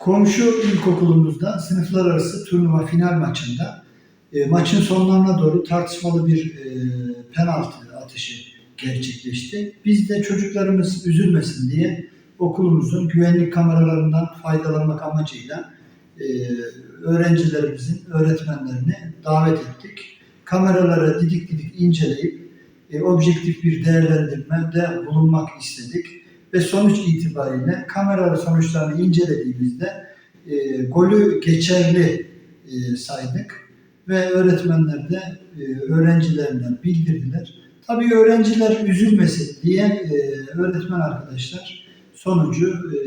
Komşu ilkokulumuzda sınıflar arası turnuva final maçında e, maçın sonlarına doğru tartışmalı bir e, penaltı atışı gerçekleşti. Biz de çocuklarımız üzülmesin diye okulumuzun güvenlik kameralarından faydalanmak amacıyla e, öğrencilerimizin öğretmenlerini davet ettik. Kameraları didik didik inceleyip e, objektif bir değerlendirmede bulunmak istedik ve sonuç itibariyle kamera sonuçlarını incelediğimizde e, golü geçerli e, saydık ve öğretmenler de e, öğrencilerine bildirdiler. Tabii öğrenciler üzülmesin diye e, öğretmen arkadaşlar sonucu e,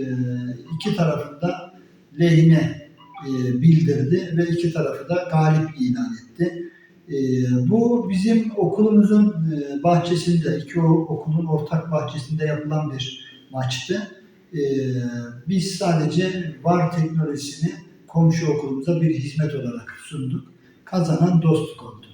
iki tarafında lehine e, bildirdi ve iki tarafı da galip ilan etti. E, bu bizim okulumuzun e, bahçesinde, iki okulun ortak bahçesinde yapılan bir maçtı. E, biz sadece VAR teknolojisini komşu okulumuza bir hizmet olarak sunduk. Kazanan dostluk oldu.